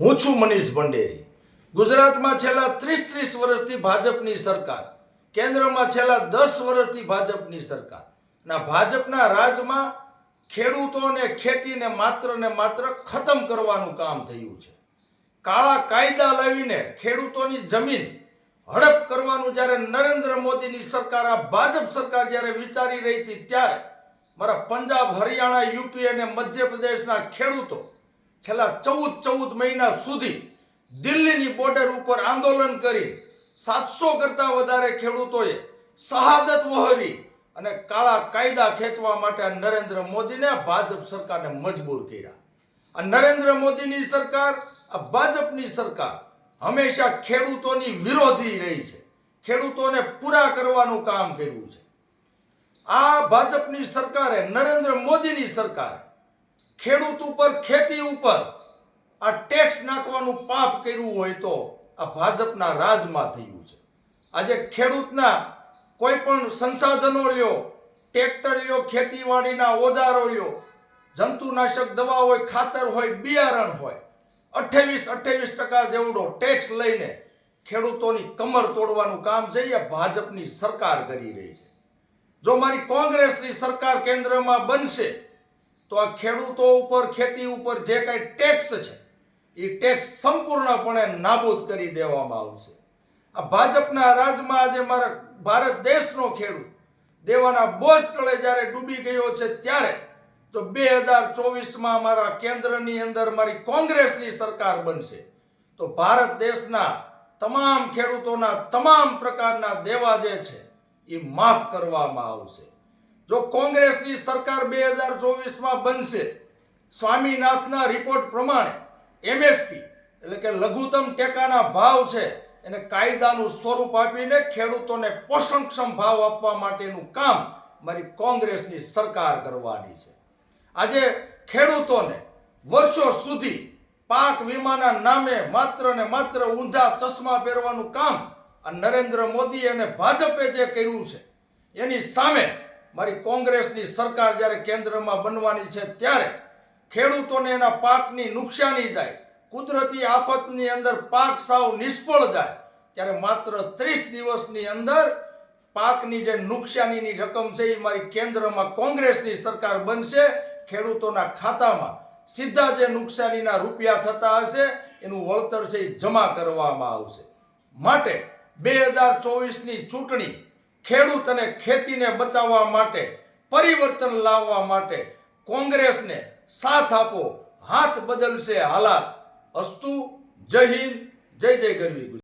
હું છું મનીષ ભંડેરી. ગુજરાતમાં છેલ્લા ત્રીસ ત્રીસ વર્ષથી ભાજપની સરકાર, કેન્દ્રમાં છેલ્લા દસ વર્ષથી ભાજપની સરકાર. ના, ભાજપના રાજમાં ખેડૂતોને ખેતીને માત્ર ને માત્ર ખતમ કરવાનું કામ થયું છે. કાળા કાયદા લાવીને ખેડૂતોની જમીન હડપ કરવાનું જ્યારે નરેન્દ્ર મોદીની સરકાર, આ ભાજપ સરકાર જ્યારે વિચારી રહી હતી ત્યારે, મારા પંજાબ, હરિયાણા, યુપી અને મધ્યપ્રદેશના ખેડૂતો છેલ્લા ચૌદ ચૌદ મહિના સુધી દિલ્હીની બોર્ડર ઉપર આંદોલન કરી સાતસો કરતાં વધારે ખેડૂતોએ શહાદત વહોરી અને કાળા કાયદા ખેંચવા માટે નરેન્દ્ર મોદીને ભાજપ સરકારને મજબૂર કર્યા. આ નરેન્દ્ર મોદીની સરકાર, આ ભાજપની સરકાર હંમેશા ખેડૂતોની વિરોધી રહી છે. ખેડૂતોને પૂરા કરવાનું કામ કર્યું છે. આ ભાજપની સરકારે, નરેન્દ્ર મોદીની સરકારે ખેડૂત ઉપર, ખેતી ઉપર આ ટેક્સ નાખવાનું પાપ કર્યું હોય તો આ ભાજપના રાજમાં થયું છે. આજે ખેડૂતના કોઈ પણ સંસાધનો લ્યો ટ્રેક્ટર લ્યો, ખેતીવાડીના ઓજારો લ્યો, જંતુનાશક દવા હોય, ખાતર હોય, બિયારણ હોય અઠ્ઠાવીસ અઠ્ઠાવીસ ટકા જેવડો ટેક્સ લઈને ખેડૂતોની કમર તોડવાનું કામ છે, એ ભાજપની સરકાર કરી રહી છે. જો મારી કોંગ્રેસની સરકાર કેન્દ્રમાં બનશે તો આ ખેડૂતો ઉપર, ખેતી ઉપર જે કાંઈ ટેક્સ છે, એ ટેક્સ સંપૂર્ણપણે નાબૂદ કરી દેવામાં આવશે. આ ભાજપના રાજમાં આજે મારા ભારત દેશનો ખેડૂત, દેવાના બોજ તળે જ્યારે ડૂબી ગયો છે ત્યારે, તો બે હજાર ચોવીસમાં મારા કેન્દ્રની અંદર મારી કોંગ્રેસની સરકાર બનશે. તો ભારત દેશના તમામ ખેડૂતોના તમામ પ્રકારના દેવા જે છે, એ માફ કરવામાં આવશે. જો કોંગ્રેસની સરકાર બે હજાર ચોવીસમાં બનશે, સ્વામીનાથના રિપોર્ટ પ્રમાણે એમએસપી, એટલે કે લઘુત્તમ ટેકાના ભાવ છે, એને કાયદાનું સ્વરૂપ આપીને ખેડૂતોને પોષણક્ષમ ભાવ આપવા માટેનું કામ મારી કોંગ્રેસની સરકાર કરવાની છે. આજે ખેડૂતોને વર્ષો સુધી પાક વીમાના નામે માત્ર ને માત્ર ઊંધા ચશ્મા પહેરવાનું કામ આ નરેન્દ્ર મોદી અને ભાજપે જે કર્યું છે, એની સામે મારી કોંગ્રેસની સરકાર જ્યારે કેન્દ્રમાં બનવાની છે ત્યારે ખેડૂતોને એના પાકની નુકસાની જાય, કુદરતી આફતની અંદર પાક સાવ નિષ્ફળ જાય, ત્યારે માત્ર ત્રીસ દિવસની અંદર પાકની જે નુકસાનીની રકમ છે એ મારી કેન્દ્રમાં કોંગ્રેસની સરકાર બનશે, ખેડૂતોના ખાતામાં સીધા જે નુકસાનીના રૂપિયા થતા હશે, એનું વળતર છે એ જમા કરવામાં આવશે. માટે બે હજાર ચોવીસની ચૂંટણી ખેડૂત અને ખેતીને બચાવવા માટે, પરિવર્તન લાવવા માટે કોંગ્રેસને સાથ આપો. હાથ બદલશે હાલાત. અસ્તુ, જય હિન્દ, જય જય ગરવી